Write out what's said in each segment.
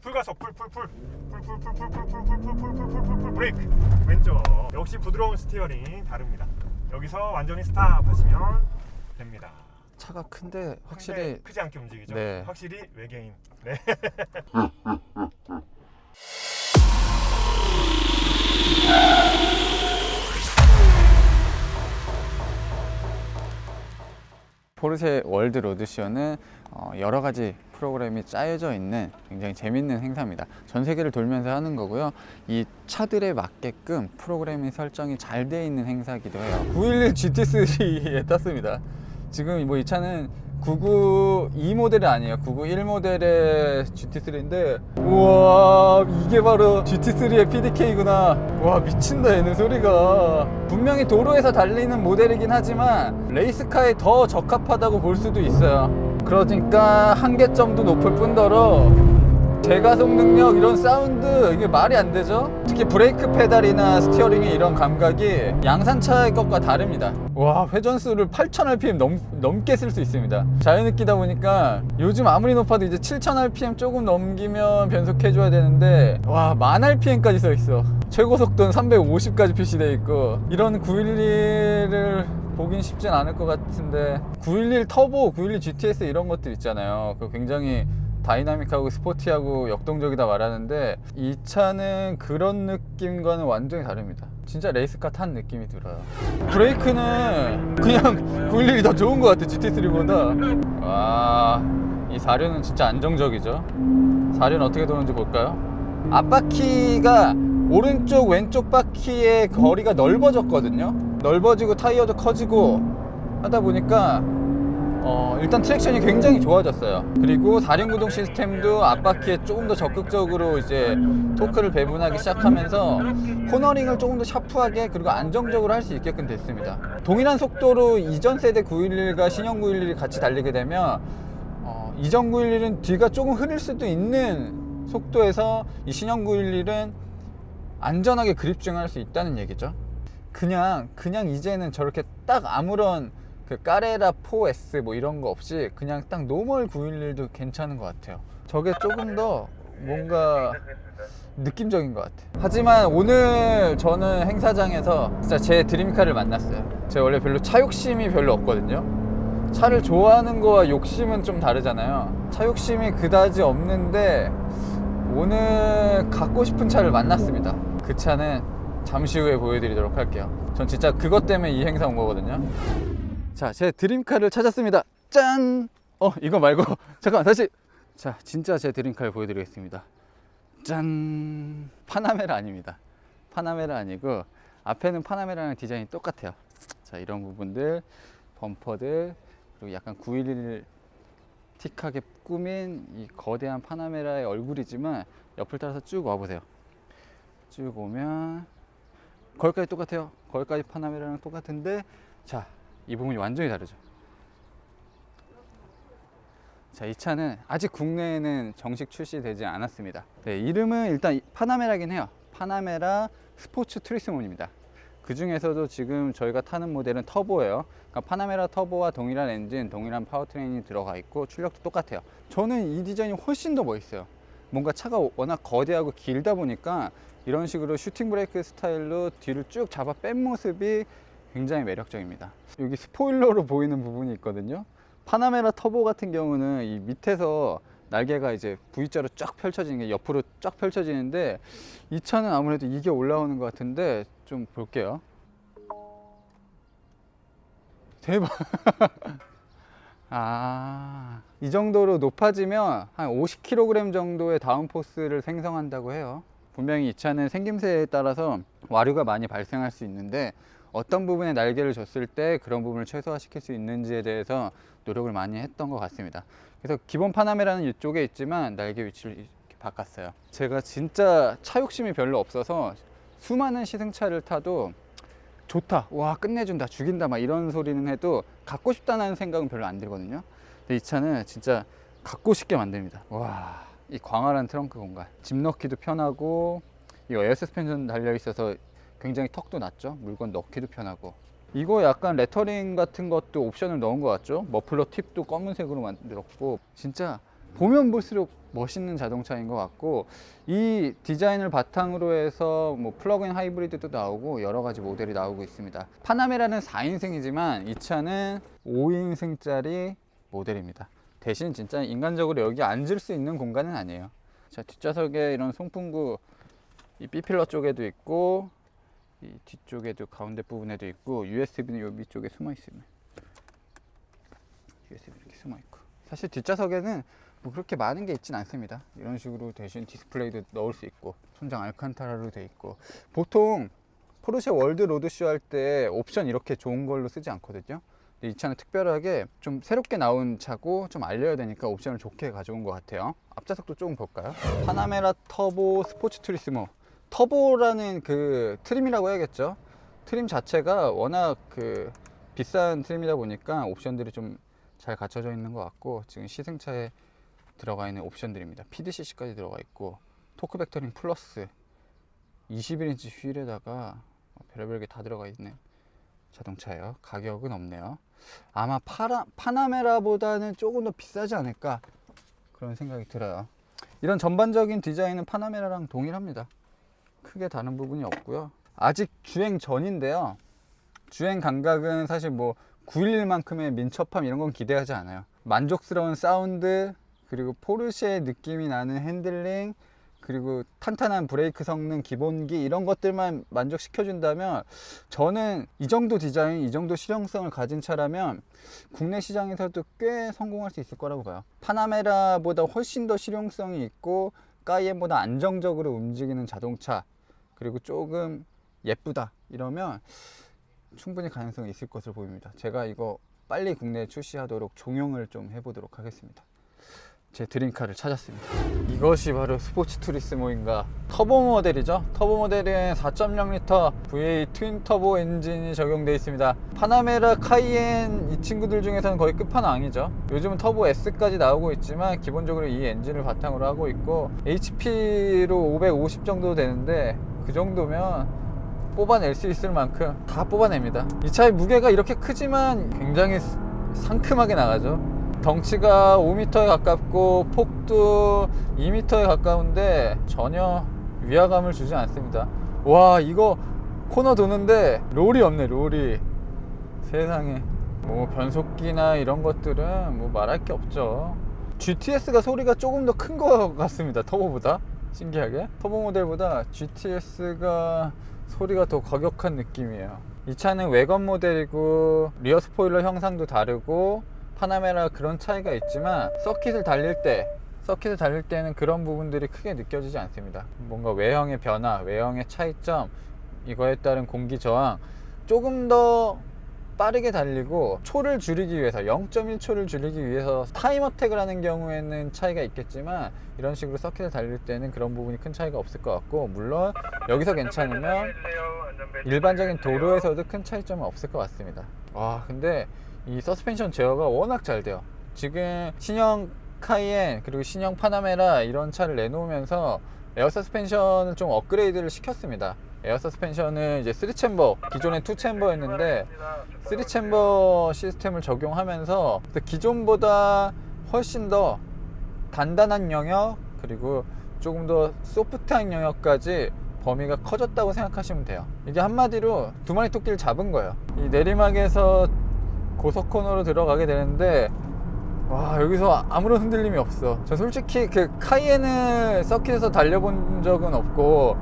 풀가속 풀풀풀풀풀 풀풀풀풀풀풀풀풀풀풀풀 브레이크 왼쪽 역시 부드러운 스티어링 다릅니다 여기서 완전히 스탑 하시면 됩니다 차가 큰데 확실히 크지 않게 움직이죠 네. 확실히 외계인 네. 포르쉐 월드 로드쇼는 어, 여러 가지 프로그램이 짜여져 있는 굉장히 재밌는 행사입니다. 전 세계를 돌면서 하는 거고요. 이 차들에 맞게끔 프로그램이 설정이 잘 돼 있는 행사기도 해요. 911 GT3에 탔습니다. 지금 뭐 이 차는 992 모델이 아니에요. 991 모델의 GT3인데 우와 이게 바로 GT3의 PDK구나. 와 미친다 얘는 소리가. 분명히 도로에서 달리는 모델이긴 하지만 레이스카에 더 적합하다고 볼 수도 있어요. 그러니까 한계점도 높을 뿐더러 제가속 능력 이런 사운드 이게 말이 안 되죠? 특히 브레이크 페달이나 스티어링의 이런 감각이 양산차의 것과 다릅니다. 와 회전수를 8,000rpm 넘, 넘게 쓸 수 있습니다. 자연흡기다 보니까 요즘 아무리 높아도 이제 7,000rpm 조금 넘기면 변속해줘야 되는데 와 10,000rpm까지 써 있어. 최고 속도는 350까지 표시되어 있고 이런 911을 보긴 쉽진 않을 것 같은데 911 터보, 911 GTS 이런 것들 있잖아요. 그 굉장히 다이나믹하고 스포티하고 역동적이다 말하는데 이 차는 그런 느낌과는 완전히 다릅니다. 진짜 레이스카 탄 느낌이 들어요. 브레이크는 그냥 911이 더 좋은 것 같아 GT3보다. 와, 이 사륜은 진짜 안정적이죠. 사륜 어떻게 도는지 볼까요? 앞바퀴가 오른쪽 왼쪽 바퀴의 거리가 넓어졌거든요. 넓어지고 타이어도 커지고 하다 보니까 어, 일단 트랙션이 굉장히 좋아졌어요. 그리고 사륜구동 시스템도 앞바퀴에 조금 더 적극적으로 이제 토크를 배분하기 시작하면서 코너링을 조금 더 샤프하게 그리고 안정적으로 할 수 있게끔 됐습니다. 동일한 속도로 이전 세대 911과 신형 911이 같이 달리게 되면 어, 이전 911은 뒤가 조금 흐릴 수도 있는 속도에서 이 신형 911은 안전하게 그립중할 수 있다는 얘기죠. 그냥 그냥 이제는 저렇게 딱 아무런 그 까레라 4S 뭐 이런 거 없이 그냥 딱 노멀 911도 괜찮은 것 같아요. 저게 조금 더 뭔가 느낌적인 것 같아요. 하지만 오늘 저는 행사장에서 진짜 제 드림카를 만났어요. 제가 원래 별로 차 욕심이 별로 없거든요. 차를 좋아하는 거와 욕심은 좀 다르잖아요. 차 욕심이 그다지 없는데 오늘 갖고 싶은 차를 만났습니다. 그 차는 잠시 후에 보여드리도록 할게요. 전 진짜 그것 때문에 이 행사 온 거거든요. 자, 제 드림카를 찾았습니다. 짠! 어, 이거 말고 잠깐만 다시. 자, 진짜 제 드림카를 보여드리겠습니다. 짠! 파나메라 아닙니다. 파나메라 아니고 앞에는 파나메라랑 디자인이 똑같아요. 자, 이런 부분들, 범퍼들 그리고 약간 911 틱하게 꾸민 이 거대한 파나메라의 얼굴이지만 옆을 따라서 쭉 와보세요. 쭉 오면 거기까지 똑같아요. 거기까지 파나메라랑 똑같은데 자, 이 부분이 완전히 다르죠. 자, 이 차는 아직 국내에는 정식 출시되지 않았습니다. 네, 이름은 일단 파나메라긴 해요. 파나메라 스포츠 트리스몬입니다. 그 중에서도 지금 저희가 타는 모델은 터보예요. 그러니까 파나메라 터보와 동일한 엔진, 동일한 파워트레인이 들어가 있고 출력도 똑같아요. 저는 이 디자인이 훨씬 더 멋있어요. 뭔가 차가 워낙 거대하고 길다 보니까 이런 식으로 슈팅 브레이크 스타일로 뒤를 쭉 잡아 뺀 모습이 굉장히 매력적입니다. 여기 스포일러로 보이는 부분이 있거든요. 파나메라 터보 같은 경우는 이 밑에서 날개가 이제 V자로 쫙 펼쳐지는 게 옆으로 쫙 펼쳐지는데 이 차는 아무래도 이게 올라오는 것 같은데 좀 볼게요. 대박. 아, 이 정도로 높아지면 한 50kg 정도의 다운포스를 생성한다고 해요. 분명히 이 차는 생김새에 따라서 와류가 많이 발생할 수 있는데 어떤 부분에 날개를 줬을 때 그런 부분을 최소화시킬 수 있는지에 대해서 노력을 많이 했던 것 같습니다. 그래서 기본 파나메라는 이쪽에 있지만 날개 위치를 이렇게 바꿨어요. 제가 진짜 차 욕심이 별로 없어서 수많은 시승차를 타도 좋다, 와 끝내준다, 죽인다 막 이런 소리는 해도 갖고 싶다는 생각은 별로 안 들거든요. 근데 이 차는 진짜 갖고 싶게 만듭니다. 와, 이 광활한 트렁크 공간, 짐 넣기도 편하고 이 에어 서스펜션 달려 있어서 굉장히 턱도 낮죠. 물건 넣기도 편하고. 이거 약간 레터링 같은 것도 옵션을 넣은 것 같죠. 머플러 팁도 검은색으로 만들었고 진짜 보면 볼수록 멋있는 자동차인 것 같고 이 디자인을 바탕으로 해서 뭐 플러그인 하이브리드도 나오고 여러 가지 모델이 나오고 있습니다. 파나메라는 4인승이지만 이 차는 5인승짜리 모델입니다. 대신 진짜 인간적으로 여기 앉을 수 있는 공간은 아니에요. 자 뒷좌석에 이런 송풍구 이 B필러 쪽에도 있고 이 뒤쪽에도 가운데 부분에도 있고 USB는 요 위쪽에 숨어 있습니다. USB 이렇게 숨어 있고 사실 뒷좌석에는 뭐 그렇게 많은 게 있진 않습니다. 이런 식으로 대신 디스플레이도 넣을 수 있고 천장 알칸타라로 돼 있고 보통 포르쉐 월드 로드쇼 할 때 옵션 이렇게 좋은 걸로 쓰지 않거든요. 이 차는 특별하게 좀 새롭게 나온 차고 좀 알려야 되니까 옵션을 좋게 가져온 것 같아요. 앞좌석도 조금 볼까요? 파나메라 터보 스포츠 투리스모 터보라는 그 트림이라고 해야겠죠. 트림 자체가 워낙 그 비싼 트림이다 보니까 옵션들이 좀 잘 갖춰져 있는 것 같고 지금 시승차에 들어가 있는 옵션들입니다. PDCC까지 들어가 있고 토크 벡터링 플러스 21인치 휠에다가 별의별 게 다 들어가 있는 자동차예요. 가격은 없네요. 아마 파라, 파나메라보다는 조금 더 비싸지 않을까 그런 생각이 들어요. 이런 전반적인 디자인은 파나메라랑 동일합니다. 크게 다른 부분이 없고요. 아직 주행 전인데요. 주행 감각은 사실 뭐 911만큼의 민첩함 이런 건 기대하지 않아요. 만족스러운 사운드 그리고 포르쉐의 느낌이 나는 핸들링 그리고 탄탄한 브레이크 성능 기본기 이런 것들만 만족시켜 준다면 저는 이 정도 디자인 이 정도 실용성을 가진 차라면 국내 시장에서도 꽤 성공할 수 있을 거라고 봐요 파나메라보다 훨씬 더 실용성이 있고 까이엔보다 안정적으로 움직이는 자동차 그리고 조금 예쁘다 이러면 충분히 가능성이 있을 것으로 보입니다. 제가 이거 빨리 국내에 출시하도록 종용을 좀 해보도록 하겠습니다. 제 드림카를 찾았습니다. 이것이 바로 스포츠 투리스모인가 터보 모델이죠. 터보 모델은 4.0L V8 트윈 터보 엔진이 적용되어 있습니다. 파나메라 카이엔 이 친구들 중에서는 거의 끝판왕이죠. 요즘은 터보 S까지 나오고 있지만 기본적으로 이 엔진을 바탕으로 하고 있고 HP로 550 정도 되는데 그 정도면 뽑아낼 수 있을 만큼 다 뽑아냅니다. 이 차의 무게가 이렇게 크지만 굉장히 상큼하게 나가죠. 덩치가 5m에 가깝고 폭도 2m에 가까운데 전혀 위화감을 주지 않습니다. 와 이거 코너 도는데 롤이 없네 롤이 세상에 뭐 변속기나 이런 것들은 뭐 말할 게 없죠. GTS가 소리가 조금 더 큰 것 같습니다. 터보보다 신기하게 터보 모델보다 GTS가 소리가 더 과격한 느낌이에요. 이 차는 외관 모델이고 리어 스포일러 형상도 다르고 파나메라 그런 차이가 있지만 서킷을 달릴 때 서킷을 달릴 때는 그런 부분들이 크게 느껴지지 않습니다. 뭔가 외형의 변화, 외형의 차이점, 이거에 따른 공기 저항 조금 더 빠르게 달리고 초를 줄이기 위해서 0.1초를 줄이기 위해서 타임 어택을 하는 경우에는 차이가 있겠지만 이런 식으로 서킷을 달릴 때는 그런 부분이 큰 차이가 없을 것 같고 물론 여기서 괜찮으면 일반적인 도로에서도 큰 차이점은 없을 것 같습니다 와 근데 이 서스펜션 제어가 워낙 잘 돼요. 지금 신형 카이엔 그리고 신형 파나메라 이런 차를 내놓으면서 에어 서스펜션을 좀 업그레이드를 시켰습니다. 에어 서스펜션은 이제 3챔버 기존에 2챔버였는데 3챔버 시스템을 적용하면서 기존보다 훨씬 더 단단한 영역 그리고 조금 더 소프트한 영역까지 범위가 커졌다고 생각하시면 돼요. 이게 한마디로 두 마리 토끼를 잡은 거예요. 이 내리막에서 고속 코너로 들어가게 되는데 와 여기서 아무런 흔들림이 없어. 저 솔직히 그 카이엔을 서킷에서 달려본 적은 없고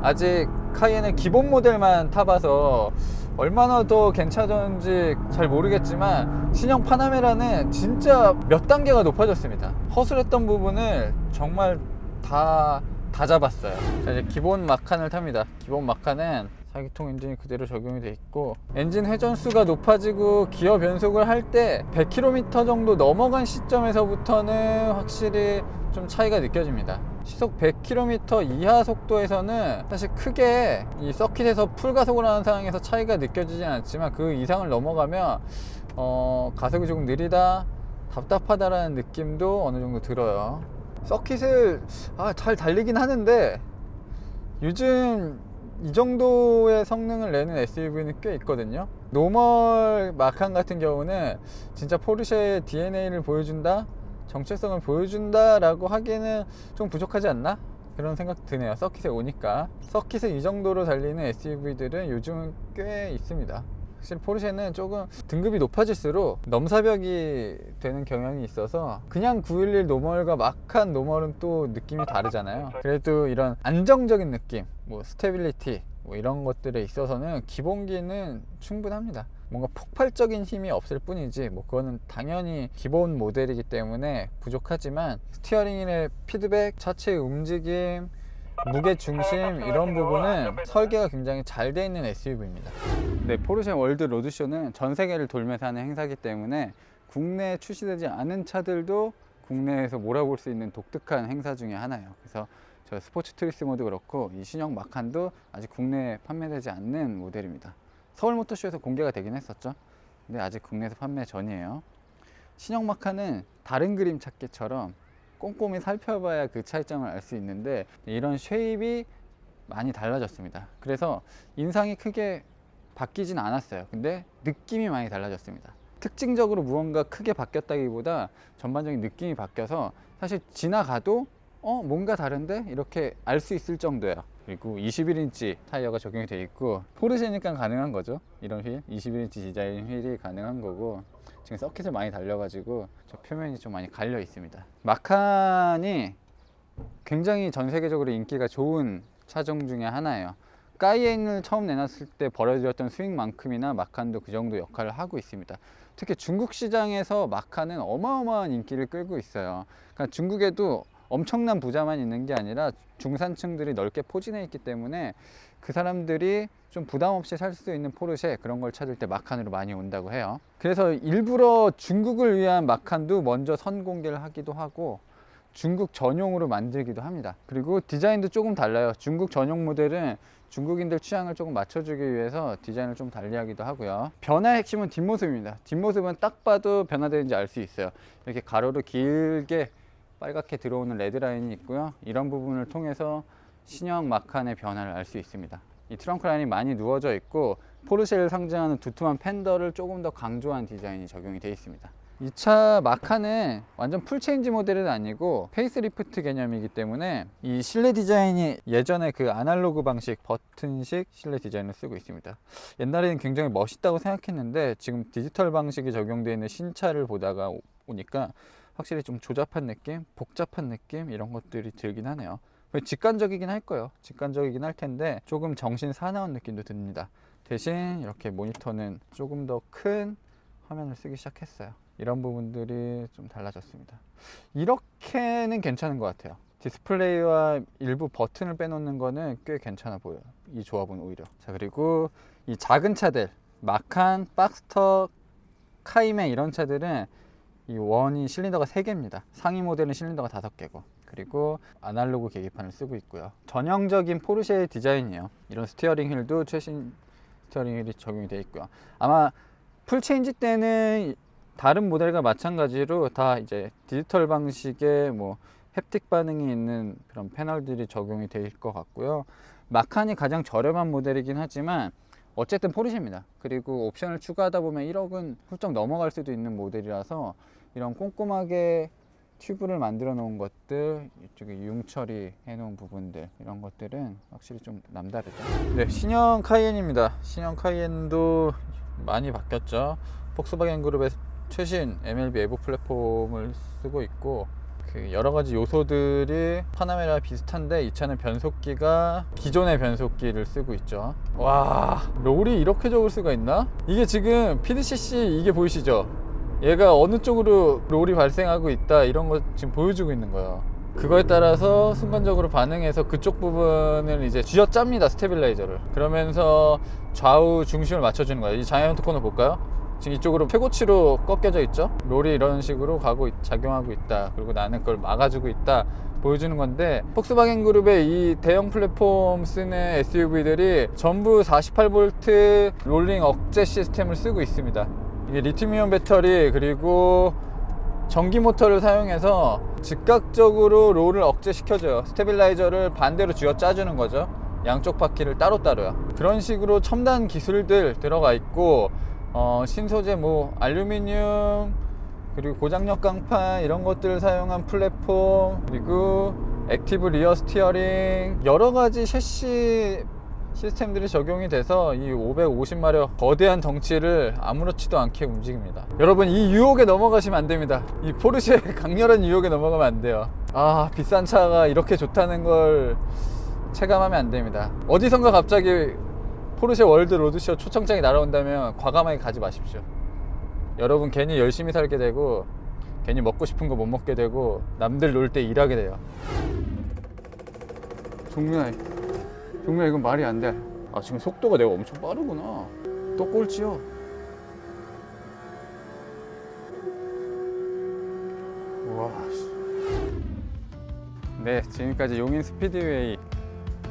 아직 카이엔의 기본 모델만 타봐서 얼마나 더 괜찮은지 잘 모르겠지만 신형 파나메라는 진짜 몇 단계가 높아졌습니다. 허술했던 부분을 정말 다, 다 잡았어요. 자 이제 기본 마칸을 탑니다. 기본 마칸은 사기통 엔진이 그대로 적용이 돼 있고 엔진 회전수가 높아지고 기어 변속을 할 때 100km 정도 넘어간 시점에서부터는 확실히 좀 차이가 느껴집니다. 시속 100km 이하 속도에서는 사실 크게 이 서킷에서 풀가속을 하는 상황에서 차이가 느껴지진 않지만 그 이상을 넘어가면 어, 가속이 조금 느리다 답답하다라는 느낌도 어느 정도 들어요. 서킷을 아, 잘 달리긴 하는데 요즘 이 정도의 성능을 내는 SUV는 꽤 있거든요. 노멀 마칸 같은 경우는 진짜 포르쉐의 DNA를 보여준다? 정체성을 보여준다 라고 하기에는 좀 부족하지 않나? 그런 생각 드네요. 서킷에 오니까. 서킷에 이 정도로 달리는 SUV들은 요즘 꽤 있습니다. 사실 포르쉐는 조금 등급이 높아질수록 넘사벽이 되는 경향이 있어서 그냥 911 노멀과 마칸 노멀은 또 느낌이 다르잖아요. 그래도 이런 안정적인 느낌, 뭐 스테빌리티 뭐 이런 것들에 있어서는 기본기는 충분합니다. 뭔가 폭발적인 힘이 없을 뿐이지 뭐 그거는 당연히 기본 모델이기 때문에 부족하지만 스티어링의 피드백, 차체의 움직임, 무게 중심 이런 부분은 설계가 굉장히 잘 돼 있는 SUV입니다. 네, 포르쉐 월드 로드쇼는 전 세계를 돌면서 하는 행사이기 때문에 국내에 출시되지 않은 차들도 국내에서 몰아볼 수 있는 독특한 행사 중에 하나예요. 그래서 저 스포츠 트리스모도 그렇고 이 신형 마칸도 아직 국내에 판매되지 않는 모델입니다. 서울 모터쇼에서 공개가 되긴 했었죠. 근데 아직 국내에서 판매 전이에요. 신형 마칸은 다른 그림 찾기처럼 꼼꼼히 살펴봐야 그 차이점을 알 수 있는데 이런 쉐입이 많이 달라졌습니다. 그래서 인상이 크게 바뀌진 않았어요. 근데 느낌이 많이 달라졌습니다. 특징적으로 무언가 크게 바뀌었다기보다 전반적인 느낌이 바뀌어서 사실 지나가도 어 뭔가 다른데 이렇게 알 수 있을 정도예요. 그리고 21인치 타이어가 적용이 되어 있고 포르쉐니까 가능한 거죠. 이런 휠 21인치 디자인 휠이 가능한 거고 지금 서킷을 많이 달려가지고 저 표면이 좀 많이 갈려 있습니다. 마칸이 굉장히 전 세계적으로 인기가 좋은 차종 중에 하나예요. 까이엔을 처음 내놨을 때 벌어들였던 스윙만큼이나 마칸도 그 정도 역할을 하고 있습니다. 특히 중국 시장에서 마칸은 어마어마한 인기를 끌고 있어요. 그러니까 중국에도 엄청난 부자만 있는 게 아니라 중산층들이 넓게 포진해 있기 때문에 그 사람들이 좀 부담 없이 살 수 있는 포르쉐 그런 걸 찾을 때 마칸으로 많이 온다고 해요. 그래서 일부러 중국을 위한 마칸도 먼저 선공개를 하기도 하고 중국 전용으로 만들기도 합니다. 그리고 디자인도 조금 달라요. 중국 전용 모델은 중국인들 취향을 조금 맞춰주기 위해서 디자인을 좀 달리하기도 하고요. 변화의 핵심은 뒷모습입니다. 뒷모습은 딱 봐도 변화되는지 알 수 있어요. 이렇게 가로로 길게 빨갛게 들어오는 레드 라인이 있고요. 이런 부분을 통해서 신형 마칸의 변화를 알 수 있습니다. 이 트렁크 라인이 많이 누워져 있고 포르쉐를 상징하는 두툼한 팬더를 조금 더 강조한 디자인이 적용이 되어 있습니다. 이 차 마칸은 완전 풀 체인지 모델은 아니고 페이스리프트 개념이기 때문에 이 실내 디자인이 예전에 그 아날로그 방식 버튼식 실내 디자인을 쓰고 있습니다. 옛날에는 굉장히 멋있다고 생각했는데 지금 디지털 방식이 적용되어 있는 신차를 보다가 오- 오니까 확실히 좀 조잡한 느낌, 복잡한 느낌 이런 것들이 들긴 하네요. 직관적이긴 할 거예요. 직관적이긴 할 텐데 조금 정신 사나운 느낌도 듭니다. 대신 이렇게 모니터는 조금 더 큰 화면을 쓰기 시작했어요. 이런 부분들이 좀 달라졌습니다. 이렇게는 괜찮은 것 같아요. 디스플레이와 일부 버튼을 빼놓는 거는 꽤 괜찮아 보여요. 이 조합은 오히려. 자, 그리고 이 작은 차들, 마칸, 박스터, 카이메 이런 차들은 이 원이 실린더가 3개입니다. 상위 모델은 실린더가 5개고 그리고 아날로그 계기판을 쓰고 있고요. 전형적인 포르쉐의 디자인이에요. 이런 스티어링 휠도 최신 스티어링 휠이 적용이 되어 있고요. 아마 풀 체인지 때는 다른 모델과 마찬가지로 다 이제 디지털 방식의 뭐 햅틱 반응이 있는 그런 패널들이 적용이 될 것 같고요. 마칸이 가장 저렴한 모델이긴 하지만 어쨌든 포르쉐입니다. 그리고 옵션을 추가하다 보면 1억은 훌쩍 넘어갈 수도 있는 모델이라서 이런 꼼꼼하게 튜브를 만들어 놓은 것들, 이쪽에 융 처리 해 놓은 부분들 이런 것들은 확실히 좀 남다르죠. 네, 신형 카이엔입니다. 신형 카이엔도 많이 바뀌었죠. 폭스바겐 그룹의 최신 MLB 에보 플랫폼을 쓰고 있고 그 여러 가지 요소들이 파나메라 비슷한데 이 차는 변속기가 기존의 변속기를 쓰고 있죠. 와, 롤이 이렇게 적을 수가 있나? 이게 지금 PDCC 이게 보이시죠? 얘가 어느 쪽으로 롤이 발생하고 있다 이런 거 지금 보여주고 있는 거예요. 그거에 따라서 순간적으로 반응해서 그쪽 부분을 이제 쥐어짭니다 스테빌라이저를. 그러면서 좌우 중심을 맞춰주는 거예요. 이 자이언트 코너 볼까요? 지금 이쪽으로 최고치로 꺾여져 있죠? 롤이 이런 식으로 가고 있- 작용하고 있다. 그리고 나는 그걸 막아주고 있다. 보여주는 건데 폭스바겐 그룹의 이 대형 플랫폼 쓰는 SUV들이 전부 48V 롤링 억제 시스템을 쓰고 있습니다 이게 리튬이온 배터리 그리고 전기 모터를 사용해서 즉각적으로 롤을 억제시켜줘요. 스테빌라이저를 반대로 쥐어 짜주는 거죠. 양쪽 바퀴를 따로따로요. 그런 식으로 첨단 기술들 들어가 있고 어, 신소재 뭐 알루미늄 그리고 고장력 강판 이런 것들을 사용한 플랫폼 그리고 액티브 리어 스티어링 여러 가지 셰시 시스템들이 적용이 돼서 이 550마력 거대한 덩치를 아무렇지도 않게 움직입니다. 여러분 이 유혹에 넘어가시면 안 됩니다. 이 포르쉐의 강렬한 유혹에 넘어가면 안 돼요. 아 비싼 차가 이렇게 좋다는 걸 체감하면 안 됩니다. 어디선가 갑자기 포르쉐 월드 로드쇼 초청장이 날아온다면 과감하게 가지 마십시오. 여러분 괜히 열심히 살게 되고 괜히 먹고 싶은 거 못 먹게 되고 남들 놀 때 일하게 돼요. 종민아, 종민아 이건 말이 안 돼. 아 지금 속도가 내가 엄청 빠르구나. 또 꼴찌요. 와. 네, 지금까지 용인 스피드웨이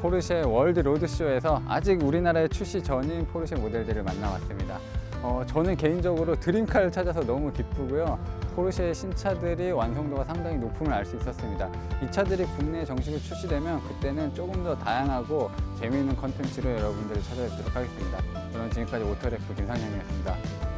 포르쉐 월드 로드쇼에서 아직 우리나라에 출시 전인 포르쉐 모델들을 만나봤습니다. 어, 저는 개인적으로 드림카를 찾아서 너무 기쁘고요. 포르쉐의 신차들이 완성도가 상당히 높음을 알 수 있었습니다. 이 차들이 국내에 정식으로 출시되면 그때는 조금 더 다양하고 재미있는 컨텐츠로 여러분들을 찾아뵙도록 하겠습니다. 저는 지금까지 오토레프 김상현이었습니다.